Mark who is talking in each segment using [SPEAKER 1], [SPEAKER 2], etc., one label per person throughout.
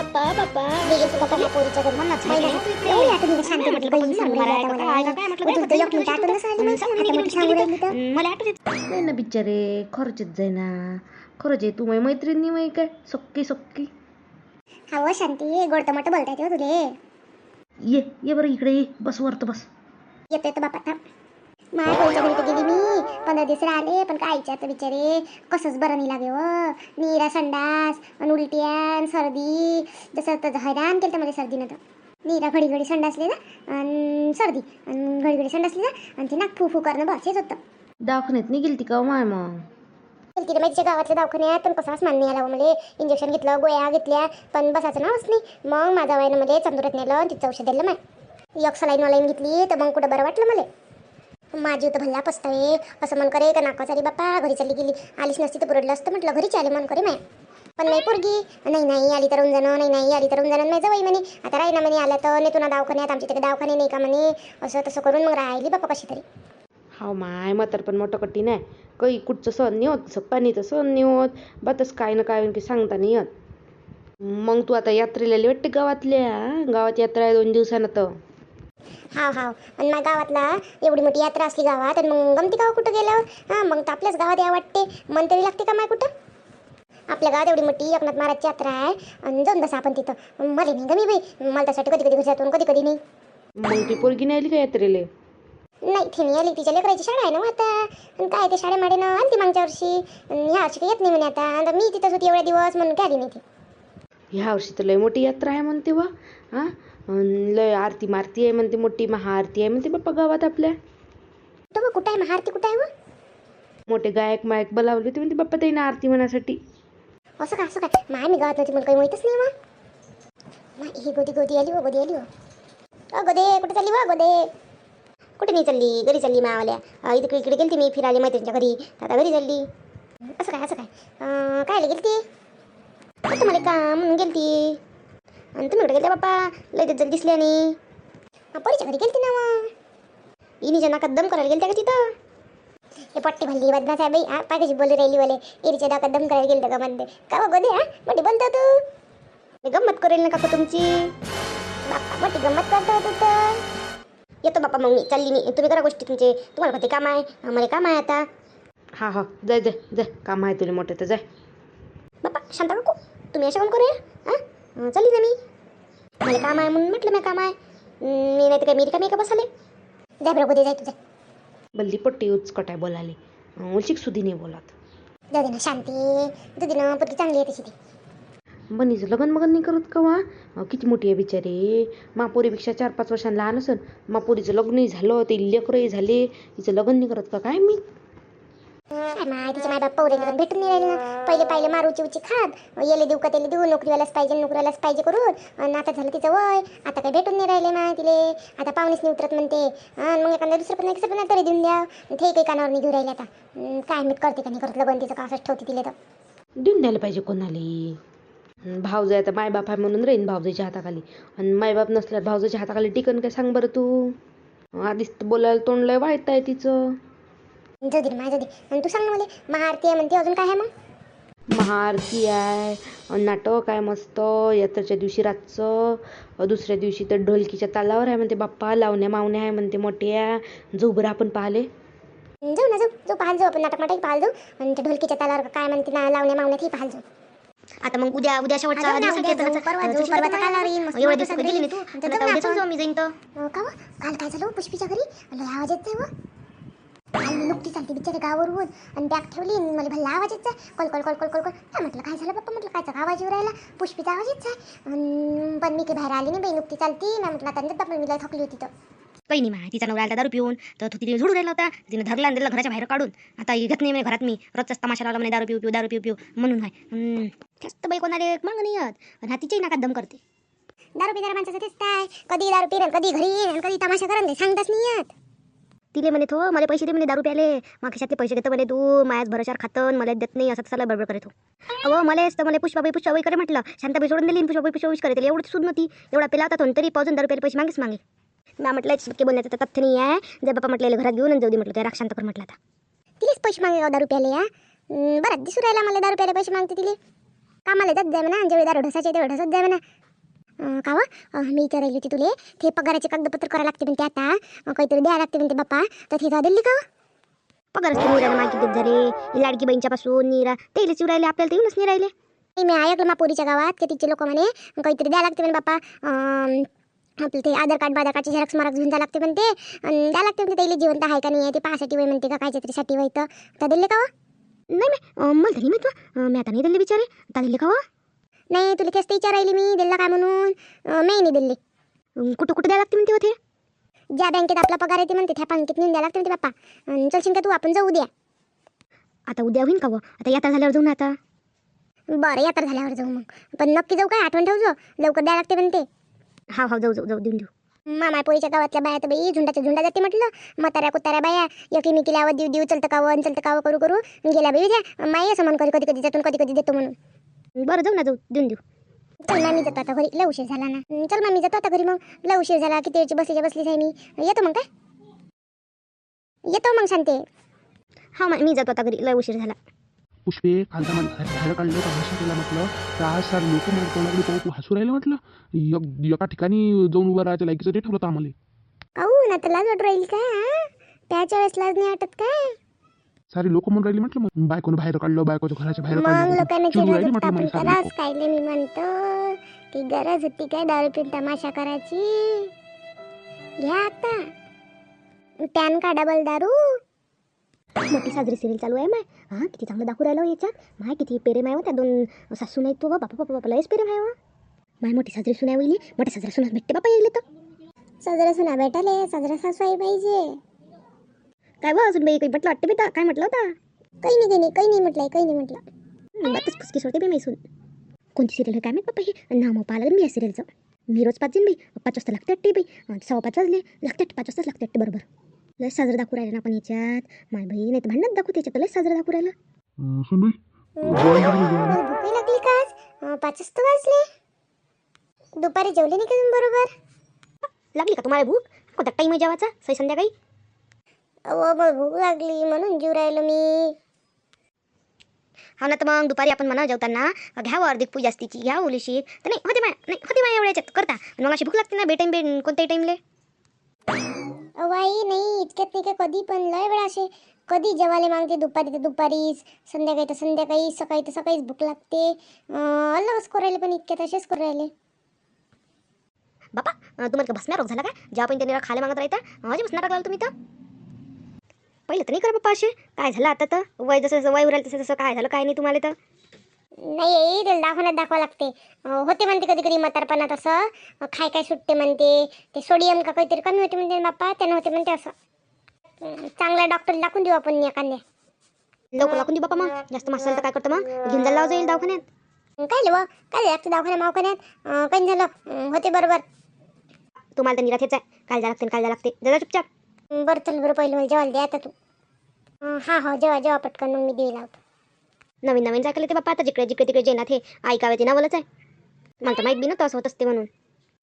[SPEAKER 1] बाप्पा बाप्पा
[SPEAKER 2] गेली तुला पण या पोरीच्या घरी म्हणूनच
[SPEAKER 1] नाही,
[SPEAKER 2] एवढी शांत
[SPEAKER 1] म्हटलं,
[SPEAKER 2] बाई,
[SPEAKER 1] मला
[SPEAKER 3] ना बिचारे खरंच जाय ना खरंच आहे तू माझी मैत्रिणी माही काय? सक्की सक्की
[SPEAKER 2] हा व शांती गोड टमाटर बोलता येते हो तुले.
[SPEAKER 3] ये ये बरं इकडे ये. बस वरतं बस.
[SPEAKER 2] येतो येतो बापा थांब. माझ्या घरी तर गेली मी? पंधरा दिवस राहिले पण काय आता बिचारे? कसंच बरं नाही लागे व निरा संडास आणि उलट्यान सर्दी. जसं तर हैराण केलं मला सर्दीनं तर. निरा घडी घडी संडासले ना आणि सर्दी. आणि घडी घडी संडासले ना आणि ते नाक फू फू करणं बस हेच होतं.
[SPEAKER 3] दवाखान्यात नाही गेली ती का माय मग?
[SPEAKER 2] तिथे माहितीच्या गावातल्या दवाखान्यात पण कसाच मान नाही आला मला. इंजेक्शन घेतलं गोळ्या घेतल्या पण बसायचं नावच नाही. मग माझ्या वयानं मला चंदुरात नेलं आणि तिचं औषध दिलं माय. एक सलाईन वालाईन घेतली तर मग कुठं बरं वाटलं मला. माझी तर भल्ला पस्तावे असं मन करे का नाका चाली बाप्पा घरी चालली गेली. आलीच नसती तर बुरडलं असतं म्हटलं घरीच आले मन करे माय. पण नाही पोरगी नाही नाही आली तर जाणं नाही नाही आली तर होऊन जाणं नाही जवळ म्हणे. आता राही ना म्हणे आलं तर नाही तुला दवाखान्यात आमच्या तिकडे दवाखाने नाही का म्हणे. असं तसं करून मग राहिली बाप्पा कशी तरी.
[SPEAKER 3] हाव माय म्हातार पण मोठं कठीण आहे. काही कुठचं सहन नाही होत पाणीचं सहन नाही होत. बतस काय ना काय की सांगता नाही येत. मग तू आता यात्रेला वाटते गावातल्या. गावात यात्रा आहे दोन दिवसानं तर.
[SPEAKER 2] हाव हाव. आणि माझ्या गावातला एवढी मोठी यात्रा असली गावात आणि मग गमती गाव कुठं गेल्यावर हां मग तर आपल्याच गावात या वाटते. मन तरी लागते का माय कुठं? आपल्या गावात एवढी मोठी एकनाथ महाराजची यात्रा आहे आणि जाऊन बसा आपण तिथं. मला नाही गमी बाई. मला त्यासाठी कधी कधी घरी जातो कधी कधी नाही.
[SPEAKER 3] मग ती पोरगी नाही आली का यात्रेला?
[SPEAKER 2] नाही थिनी आली. तिच्या लेकराची शाळा आहे ना मग आता. आणि काय ते शाळेमाडे ना आली ती मागच्या वर्षी. आणि ह्या वर्षी काही येत नाही म्हणे आता. आता मी तिथंच होती एवढ्या दिवस म्हणून काय आली नाही ती.
[SPEAKER 3] ह्या वर्षी तर लय मोठी यात्रा आहे म्हणते वा हां? लय आरती मारती आहे म्हणते मोठी महाआरती आहे म्हणते बाप्पा गावात आपल्या.
[SPEAKER 2] तो मग कुठं आहे महाआरती कुठं आहे मग
[SPEAKER 3] मोठे गायक मायक बोलावले होते म्हणते बाप्पा त्याने आरती म्हणासाठी.
[SPEAKER 2] असं काय असं काय माय मी गावात नव्हती मला काही माहीतच नाही मग माय ही गोदी गोदी आली हो गोदी आली हो अ गोदे कुठे चालली वा गोदे? कुठे नाही चालली? घरी चालली मावाल्या. अ, इकडे इकडे गेलती मी फिरायला मैत्रिणीच्या घरी. आता घरी चालली. असं काय असं काय? अं, काय गेलती? आता मला का म्हणून गेलती. आणि तुम्ही कुठे गेलते बाप्पा? लय जल्दी दिसले आणि. परीच्या घरी गेलती ना मग इनीच्या नाकात दम करायला गेलत्या का तिथं? हे पट्टी भल्ली बदनाच आहे बाई. हा पाय कशी बोलू राहिली वाले. एरीच्या दाकात दम करायला गेलं का म्हणते? का बघ गोदे हा? मोठी बोलतो तू. मी गंमत करेल ना काकू तुमची. बाप्पा मोठी गंमत करतो तू तर. येतो बाप्पा मग मी चालली मी. तुम्ही करा गोष्टी तुमचे. तुम्हाला कधी काम आहे? आम्हाला काम आहे आता.
[SPEAKER 3] हा हा. जाय जाय जाय. काम आहे तुला मोठं तर जाय.
[SPEAKER 2] बाप्पा शांता काकू तुम्ही अशा कोण करू चालली ना मी. मला काम आहे म्हणून म्हटलं मी काम आहे. मी नाही तर काय मी का मी का बसाले? जाय बरं गोदे जाय तुझ्या
[SPEAKER 3] बल्ली पट्टी उचकट आहे बोलाले उलशिक सुधी नाही बोलत.
[SPEAKER 2] जाऊ दे ना शांती. तुझी ना पत्ती चांगली आहे तशी ती.
[SPEAKER 3] बनीचं लग्न मगन नाही करत का वा किती मोठी आहे बिचारी. मापोरीपेक्षा चार पाच वर्षांनी लहान असन. मापोरीचं लग्नही झालं ते लेकरही झाले. तिचं लग्न नाही करत का काय मी?
[SPEAKER 2] माय तिच्या मायबाप बाप पवरे भेटून नाही राहिले ना. पहिले पाहिले मारूची उची खात येले देऊ का त्याला देऊ नोकरीवालाच पाहिजे नोकरीवालाच पाहिजे करून. आणि आता झालं तिचं वय आता काय भेटून नाही राहिले माय तिले. आता पाहुणेच नाही उतरत म्हणते. आणि मग एखादा दुसरं पण कसं पण तरी देऊन द्या. ते काही कानावर नाही घेऊ राहिले आता. काय मी करते का नाही करत लगन तिचं का असंच ठेवते तिले तर.
[SPEAKER 3] देऊन द्यायला पाहिजे कोणाला. भावजाई आता मायबाप आहे म्हणून राहीन भावजाईच्या हाताखाली. आणि मायबाप नसल्यावर भाऊजाच्या हाताखाली टिकन काय सांग बरं तू. आधीच बोलायला तोंड लय वाईट आहे तिचं.
[SPEAKER 2] जाऊ दे जाऊ दे. आणि तू सांग ना मला महाआरती आहे म्हणते अजून काय आहे मग?
[SPEAKER 3] महाआरती आहे अन् नाटक आहे मस्त यात्रेच्या दिवशी रातचं अ, दुसऱ्या दिवशी तर ढोलकीच्या तालावर आहे म्हणते बाप्पा लावण्या मावण्या आहे म्हणते मोठ्या जाऊ बरं आपण पाहिले.
[SPEAKER 2] जाऊ ना जाऊ जाऊ पाहाल जाऊ आपण नाटक नाटक पाहाल जाऊ. आणि ते ढोलकीच्या तालावर काय म्हणते ना लावण्या मावण्यात ही पाहाल जाऊ.
[SPEAKER 1] आता मग उद्या उद्या शेवटचा
[SPEAKER 2] जाऊ ना,
[SPEAKER 1] दिवस आहे
[SPEAKER 2] उद्या जाऊ. परवा जाऊ,
[SPEAKER 1] तुझी
[SPEAKER 2] कालावर येईन, मस्त
[SPEAKER 1] एवढ्या दिवसात
[SPEAKER 2] गेली ना
[SPEAKER 1] तू
[SPEAKER 2] तू.
[SPEAKER 1] तर
[SPEAKER 2] जाऊ ना
[SPEAKER 1] उद्याच
[SPEAKER 2] आपण.
[SPEAKER 1] जाऊ. मी जाईन तर
[SPEAKER 2] अं, का व? काल काय झालं? हो पुष्पीच्या घरी? लय आवाज येत मी नुकती चालते बिचारे गावावरून आणि बॅग ठेवली आणि मला भल्ला आवाज येत जाय call call call call call. Call काय म्हटलं? काय झालं पप्पा म्हटलं कायचा आवाज येऊ राहिला. पुष्पीचा आवाज येत जाय पण मी काही बाहेर आली नाही बाई नुकती चालती. मी म्हटलं आता बाप्पा मी थकली होती तर.
[SPEAKER 1] काही नाही माय तिचा नवरा आला दारू पिऊन तर तो तिथे झुडून राहिला होता. तिने धरला आणि दिला घराच्या बाहेर काढून. आता घेत नाही म्हणे घरात मी. रोजचाच तमाशा लावला म्हणे दारू पिऊ पिऊ दारू पिऊ पिऊ. म्हणून आहे. जास्त बाई कोणाला मागं नाही येत. आणि हा तिच्याही नाकात दम करते.
[SPEAKER 2] दारू पिणाऱ्या माणसाचं तेच काय. कधी दारू पिरण कधी घरी येईन आणि कधी तमाशा करण ते सांगताच नाही येत.
[SPEAKER 1] तिले म्हणे थो मला पैसे दे म्हणे दारू प्याले मग खिशातले पैसे घेतो म्हणे तू. माझ्याच भरोशावर खातं मला देत नाही असं तसाला बडबड करतो हो. अहो मलाच तर मला पुष्पाबाई पुष्पाबाई करे म्हटलं. शांताबाई सोडून दिली पुष्पाबाई पुष्पाबाई करे एवढं सुद नव्हती. एवढा पेला होता तरी पावजून दारू प्याले पैसे मागेच मागे. मी म्हटलं शक्य बोलण्याचं तर तथ्य नाही आहे जर बापा म्हटलं घरात घेऊन जाऊ दे म्हटलं त्या राक्षांत कर म्हटलं आता.
[SPEAKER 2] तिलेच पैसे मागे दारू प्याले या. बरं दिसू राहिला मला दारू प्याले पैसे मागते तिले. कामाला जात जाय म्हणा जेवढे दारू ढसायचे तेवढे ढसत जाय म्हणा. का व? मी विचारायली होती तुले ते पगाराचे कागदपत्र करायला लागते म्हणते आता. काहीतरी द्यायला लागते म्हणते बाप्पा. तर ते जा दिली का व?
[SPEAKER 1] पगार निराला माहिती देत झाले लाडकी बहीणच्या पासून निरा तेलच येऊ राहिले आपल्याला ते येऊनच नाही राहिले.
[SPEAKER 2] नाही, मी ऐकलं मा पोरीच्या गावात की तिचे लोक म्हणे काहीतरी द्यायला लागते म्हणे बाप्पा. आपलं ते आधार कार्ड बाधार कार्डचे झेरॉक्स मारक घेऊन जा लागते म्हणते. आणि द्यायला लागते म्हणते त्याला जिवंत आहे का नाही आहे ते पाहासाठी वय म्हणते का कायच्या तरी साठी वय तर. दिले का
[SPEAKER 1] नाही नाही मला तरी मी तू मी आता नाही दिले बिचारे. आता दिले का हो?
[SPEAKER 2] नाही तुला तेच तर विचारायली मी दिलं काय म्हणून? अं, नाही दिले
[SPEAKER 1] कुठं कुठं द्यायला लागते म्हणते होते
[SPEAKER 2] ज्या बँकेत आपला पगार येते म्हणते त्या बँकेत नेऊन द्यायला लागते म्हणते बाप्पा. चलशील का तू आपण जाऊ द्या
[SPEAKER 1] आता उद्या होईन का व? आता यात्रा झाल्यावर जाऊ ना आता.
[SPEAKER 2] बरं यात्रा झाल्यावर जाऊ मग. पण नक्की जाऊ काय? आठवण ठेवजो. लवकर द्यायला लागते म्हणते.
[SPEAKER 1] हा हा जाऊ जाऊ जाऊ देऊन देऊ.
[SPEAKER 2] मामा पोरीच्या गावातल्या बाया तर बाई झुंडाच्या झुंडा जाते म्हटलं. म्हाताऱ्या कुताऱ्या बाया एकीमेकीला आवाज देऊ देऊ चलतं कावं चलतं कावं करू करू. गेल्या बाई द्या माई असं म्हण कधी कधी कधी जातून कधी कधी देतो म्हणून.
[SPEAKER 1] बरं जाऊ ना जाऊ देऊन देऊ.
[SPEAKER 2] चल मामी जातो आता घरी. लय उशीर झाला ना. चल मामी जातो आता घरी मग. लय उशीर झाला किती वेळची बसलीच्या बसलीच आहे मी. येतो मग काय? येतो मग शांते.
[SPEAKER 1] हा मा- मी जातो आता घरी. लय उशीर झाला.
[SPEAKER 4] पुष्पे कालचा मला बाहेर काढलं केला म्हटलं. तर आज सार लोक मला तोंडाकडे पाहू तू हसू राहिलं म्हटलं. एक- एका ठिकाणी जाऊन उभं राहायचं लायकीचं ते ठेवलं आम्हाला.
[SPEAKER 2] काहून आता लाज वाटू राहील काय हा? त्याच्या वेळेस लाज नाही वाटत काय
[SPEAKER 4] सारे लोक म्हणून राहिली म्हटलं मग बायकोनं बाहेर काढलं बायकोच्या घराच्या बाहेर
[SPEAKER 2] मग
[SPEAKER 4] काढलं
[SPEAKER 2] लोकांना
[SPEAKER 4] चिडून राहिली
[SPEAKER 2] चिडत
[SPEAKER 4] म्हटलं
[SPEAKER 2] आपण
[SPEAKER 4] मला सारे
[SPEAKER 2] कराच कायले मी म्हणतो की गरज होती काय दारू पिऊन तमाशा करायची? घ्या आता. पॅन का डबल दारू?
[SPEAKER 1] मोठी साजरी सिरियल चालू आहे माय. हा किती चांगलं दाखवू राहिलं हो याच्यात. माय किती पेरे माय हो त्या दोन सासू नाही तो बापा बापा बापा लयच पेरे माय हो. माय मोठी साजरी सुनाय होईल. मोठ्या साजऱ्या सुना भेटते बापा येईल तर.
[SPEAKER 2] साजरा सुना भेटाले साजरा सासवाई पाहिजे.
[SPEAKER 1] काय बा अजून बाई काही म्हटलं वाटतं बेटा काय म्हटलं होता?
[SPEAKER 2] काही नाही काही नाही काही नाही म्हटलंय काही नाही म्हटलं.
[SPEAKER 1] बातच फुसकी सोडते बी मैसून. कोणती सिरियल आहे काय माहीत बाप्पा हे? नाव मग पाहिलं मी या सिरियलचं मी रोज पाच जाईन बाई पाच वाजता लागते वाटते बाई. सव्वा पाच वाजले लागते पाच वाजताच लागते वाटते बरोबर. लय साजरं दाखवू राहिलं ना आपण याच्यात. माय बाई नाही तर भांडणात दाखवते याच्यात लय साजरं दाखवू राहिलं.
[SPEAKER 2] लागली का आज? पाचच तर वाजले. दुपारी जेवले नाही का तुम्ही बरोबर?
[SPEAKER 1] लागली का तुम्हाला भूक? कोणता टाईम आहे जेवाचा सही संध्याकाळी?
[SPEAKER 2] अहो मग भूक लागली म्हणून जीव राहिलो मी.
[SPEAKER 1] हा ना तर मग दुपारी आपण म्हणा जेवताना घ्यावं अर्धिक पूजा असतीची घ्या ओलीशी तर नाही होते माय नाही होते माय एवढ्याच्यात करता. आणि मग अशी भूक लागते ना बेटाईम बे कोणत्याही टाईमले.
[SPEAKER 2] आई नाही इतक्यात नाही का कधी पण लय वेळा असे कधी जेवायला मागते दुपारी तर दुपारीच संध्याकाळी तर संध्याकाळी सकाळी तर सकाळीच भूक लागते. अं, अलगच करू राहिले पण इतक्यात असेच करू राहिले.
[SPEAKER 1] बापा तुम्हाला का भसण्या रोग झाला का जेव्हा पण त्यांनी खायला मागत राहता अजून भसणार लागला तुम्ही तर? पहिलं तर नाही करा बाप्पा असे. काय झालं आता तर? वय जसं जसं वय उराल तसं तसं काय झालं काय नाही तुम्हाला तर?
[SPEAKER 2] नाही आई त्याला दाखवण्यात दाखवा लागते. अं, होते म्हणते कधी कधी म्हातारपणात असं अं, खाय काय सुटते म्हणते. ते सोडियम का काहीतरी कमी होते म्हणते बाप्पा त्यानं होते म्हणते असं. अं, चांगल्या डॉक्टर दाखवून देऊ आपण एखाद्या.
[SPEAKER 1] लवकर लागून देऊ बापा मग. जास्त मासाल तर काय करतं मग? घेऊन जायला जाईल दवाखान्यात.
[SPEAKER 2] अं, काय लिव काय लागतं दवाखान्या मावखान्यात? अं, काही झालं? अं, होते बरोबर.
[SPEAKER 1] तुम्हाला तर निरात हेच आहे. काय लागते काय लागते. जरा चुपचाप.
[SPEAKER 2] बरं चल बरं पहिलं मला जेवायला द्या आता तू. अं, हा हो जेवा जेवा पटकन मग मी लावतो
[SPEAKER 1] नवीन नवीन जायला ते बाप्पा आता जिकडे जिकडे तिकडे जेनात हे ऐकावे ते नावलंच आहे. मला तर माहीत बी नव्हतं असं होत असते म्हणून.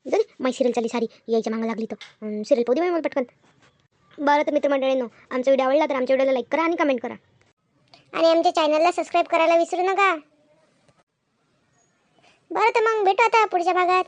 [SPEAKER 1] जरी माई सिरियल चाली सारी यायच्या मागं लागली तर. सिरियल पाहू दे बाई मला पटकन. बरं तर मित्रमंडळींनो आमचा व्हिडिओ आवडला तर आमच्या व्हिडिओला लाईक करा आणि कमेंट करा.
[SPEAKER 2] आणि आमच्या चॅनलला सबस्क्राईब करायला विसरू नका. बरं तर मग भेटू आता पुढच्या भागात.